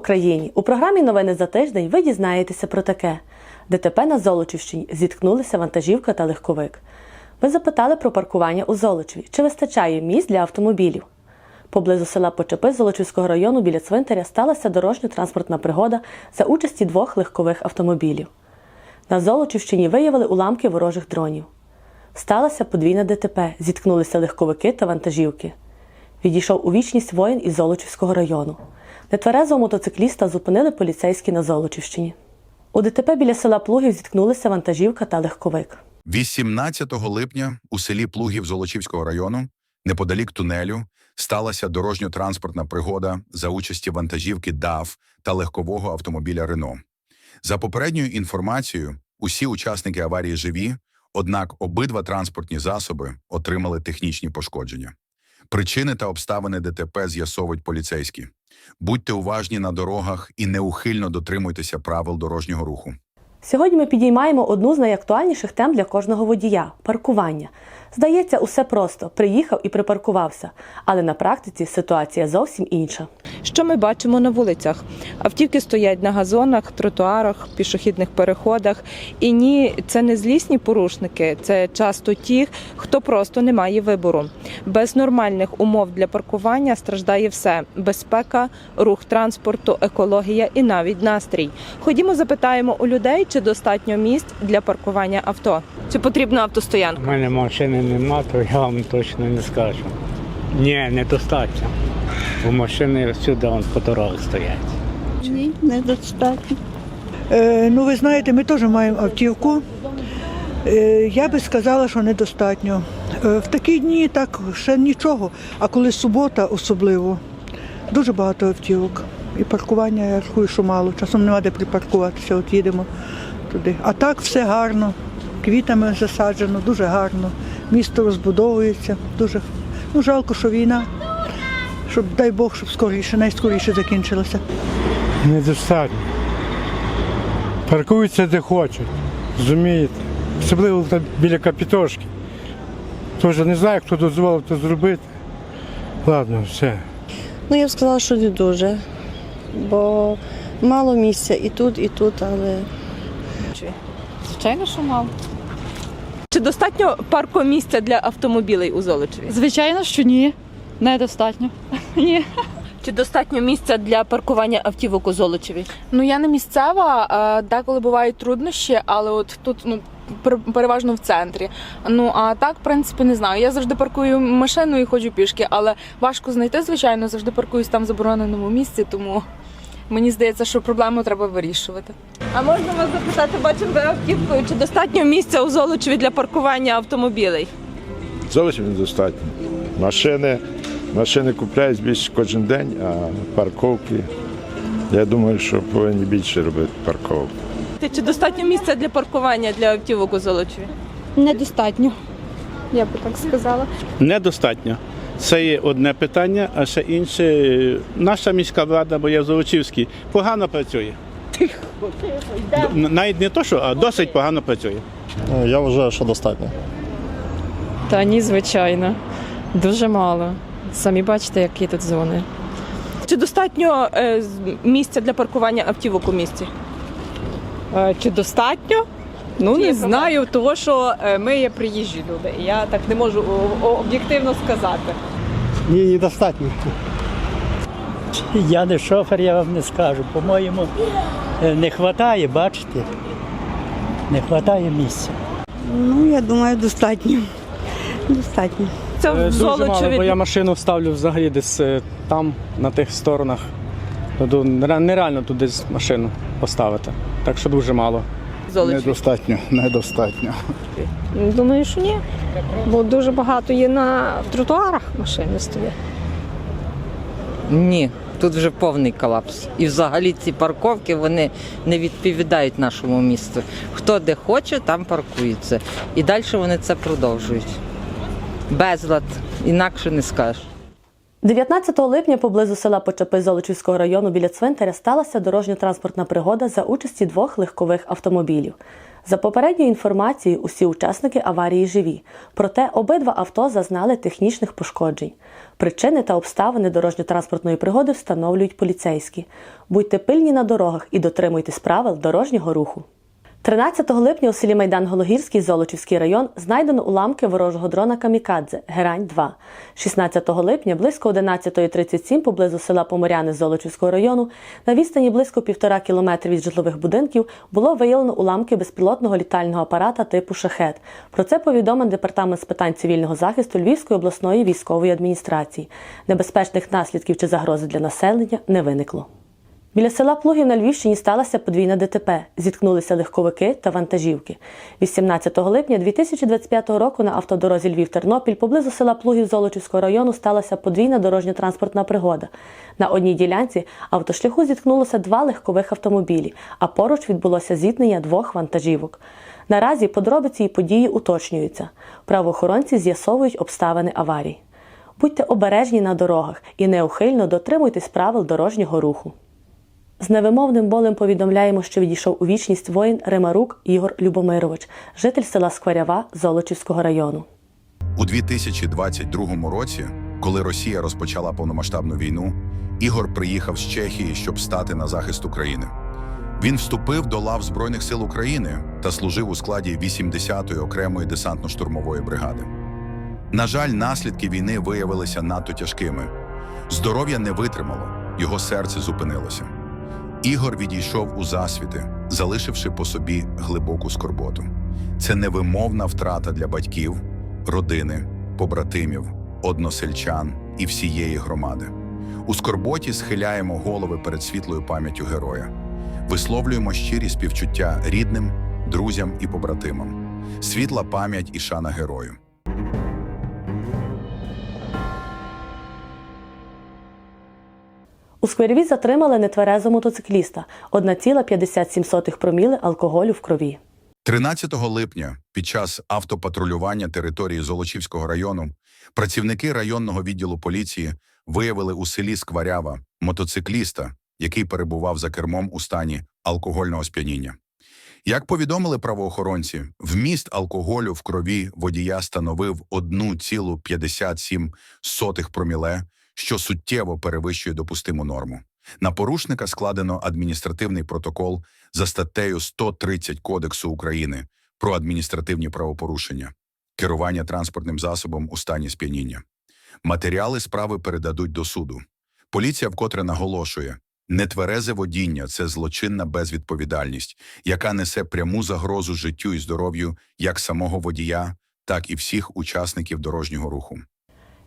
Україні! У програмі Новини за тиждень ви дізнаєтеся про таке: ДТП на Золочівщині зіткнулися вантажівка та легковик. Ви запитали про паркування у Золочеві. Чи вистачає місць для автомобілів? Поблизу села Почепи Золочівського району біля цвинтаря сталася дорожньо-транспортна пригода за участі двох легкових автомобілів. На Золочівщині виявили уламки ворожих дронів. Сталося подвійне ДТП, зіткнулися легковики та вантажівки. Відійшов у вічність воїн із Золочівського району. Нетверезого мотоцикліста зупинили поліцейські на Золочівщині. У ДТП біля села Плугів зіткнулися вантажівка та легковик. 18 липня у селі Плугів Золочівського району, неподалік тунелю, сталася дорожньо-транспортна пригода за участі вантажівки ДАВ та легкового автомобіля Рено. За попередньою інформацією, усі учасники аварії живі, однак обидва транспортні засоби отримали технічні пошкодження. Причини та обставини ДТП з'ясовують поліцейські. Будьте уважні на дорогах і неухильно дотримуйтеся правил дорожнього руху. Сьогодні ми підіймаємо одну з найактуальніших тем для кожного водія паркування. Здається, усе просто приїхав і припаркувався, але на практиці ситуація зовсім інша. Що ми бачимо на вулицях? Автівки стоять на газонах, тротуарах, пішохідних переходах. І ні, це не злісні порушники, це часто ті, хто просто не має вибору. Без нормальних умов для паркування страждає все: безпека, рух транспорту, екологія і навіть настрій. Ходімо, запитаємо у людей, чи достатньо місць для паркування авто. Чи потрібна автостоянка? У мене машини нема, то я вам точно не скажу. Ні, недостатньо. Бо машини всюди вон, по дорогах стоять. Ні, недостатньо. Е, ну, ви знаєте, ми теж маємо автівку. Е, я би сказала, що недостатньо. Е, в такі дні так ще нічого, а коли субота особливо, дуже багато автівок. І паркування, я рахую, що мало. Часом нема де припаркуватися, от їдемо туди. А так все гарно, квітами засаджено, дуже гарно. Місто розбудовується, дуже ну, жалко, що війна. Щоб, дай Бог, щоб скоріше, найскоріше закінчилася. Недостатньо. Паркуються де хочуть. Розумієте? Особливо там біля капітошки. Тож не знаю, хто дозволив це зробити. Ладно, все. Ну я б сказала, що не дуже. Бо мало місця і тут, і тут, але Звичайно, що мало. Чи достатньо паркомісця для автомобілей у Золочеві? Звичайно, що ні. Недостатньо. Ні. Чи достатньо місця для паркування автівок у Золочеві? Ну я не місцева, деколи бувають труднощі, але от тут ну пер- переважно в центрі. Ну а так, в принципі, не знаю. Я завжди паркую машину і ходжу пішки, але важко знайти, звичайно, завжди паркуюсь там в забороненому місці, тому мені здається, що проблему треба вирішувати. А можна вас запитати, бачимо ви автівкою, чи достатньо місця у Золочеві для паркування автомобілей? Зовсім недостатньо. Машини, машини купляють більше кожен день, а парковки. Я думаю, що повинні більше робити парковок. Чи достатньо місця для паркування для автівок у Золочеві? Недостатньо. Я би так сказала. Недостатньо. Це є одне питання, а ще інше. Наша міська влада, бо я в Золочівській, погано працює. Навіть не то, що, а досить погано працює. Я вважаю, що достатньо. Та ні, звичайно. Дуже мало. Самі бачите, які тут зони. Чи достатньо е, місця для паркування автівок у місті? Е, Чи достатньо? Ну Чи є не проблема? знаю, того що е, ми є приїжджі люди. і Я так не можу о- о- об'єктивно сказати. Ні, недостатньо. Я не шофер, я вам не скажу. По-моєму, е, не вистачає, бачите? Не вистачає місця. ну я думаю, достатньо. Достатньо. Це в Золочеві. машину ставлю взагалі десь е, там, на тих сторонах. Нереально тут десь машину поставити. Так що дуже мало. Золочеві. Недостатньо, недостатньо. Думаю, що ні. Бо дуже багато є на тротуарах машини стоять. Ні, тут вже повний колапс. І взагалі ці парковки вони не відповідають нашому місту. Хто де хоче, там паркується. І далі вони це продовжують. Безлад, інакше не скажеш. 19 липня поблизу села Почепи Золочівського району біля цвинтаря сталася дорожньо-транспортна пригода за участі двох легкових автомобілів. За попередньою інформацією, усі учасники аварії живі, проте обидва авто зазнали технічних пошкоджень. Причини та обставини дорожньо-транспортної пригоди встановлюють поліцейські. Будьте пильні на дорогах і дотримуйтесь правил дорожнього руху. 13 липня у селі Майдан Гологірський, Золочівський район, знайдено уламки ворожого дрона Камікадзе Герань-2. 16 липня близько 11.37 поблизу села Поморяни Золочівського району на відстані близько півтора кілометрів від житлових будинків було виявлено уламки безпілотного літального апарата типу «Шахет». Про це повідомив департамент з питань цивільного захисту Львівської обласної військової адміністрації. Небезпечних наслідків чи загрози для населення не виникло. Біля села Плугів на Львівщині сталося подвійна ДТП. Зіткнулися легковики та вантажівки. 18 липня 2025 року на автодорозі Львів-Тернопіль поблизу села Плугів Золочівського району сталася подвійна дорожньо-транспортна пригода. На одній ділянці автошляху зіткнулося два легкових автомобілі, а поруч відбулося зіткнення двох вантажівок. Наразі подробиці і події уточнюються. Правоохоронці з'ясовують обставини аварій. Будьте обережні на дорогах і неухильно дотримуйтесь правил дорожнього руху. З невимовним болем повідомляємо, що відійшов у вічність воїн Римарук Ігор Любомирович, житель села Скварява Золочівського району. У 2022 році, коли Росія розпочала повномасштабну війну, Ігор приїхав з Чехії, щоб стати на захист України. Він вступив до лав Збройних сил України та служив у складі 80-ї окремої десантно-штурмової бригади. На жаль, наслідки війни виявилися надто тяжкими. Здоров'я не витримало, його серце зупинилося. Ігор відійшов у засвіти, залишивши по собі глибоку скорботу. Це невимовна втрата для батьків, родини, побратимів, односельчан і всієї громади. У скорботі схиляємо голови перед світлою пам'яттю героя, висловлюємо щирі співчуття рідним, друзям і побратимам. Світла пам'ять і шана герою. У Сквирві затримали нетверезого мотоцикліста 1,57 проміли алкоголю в крові. 13 липня під час автопатрулювання території Золочівського району працівники районного відділу поліції виявили у селі Скварява мотоцикліста, який перебував за кермом у стані алкогольного сп'яніння. Як повідомили правоохоронці, вміст алкоголю в крові водія становив 1,57 проміле, що суттєво перевищує допустиму норму. На порушника складено адміністративний протокол за статтею 130 Кодексу України про адміністративні правопорушення, керування транспортним засобом у стані сп'яніння. Матеріали справи передадуть до суду. Поліція вкотре наголошує, нетверезе водіння це злочинна безвідповідальність, яка несе пряму загрозу життю і здоров'ю як самого водія, так і всіх учасників дорожнього руху.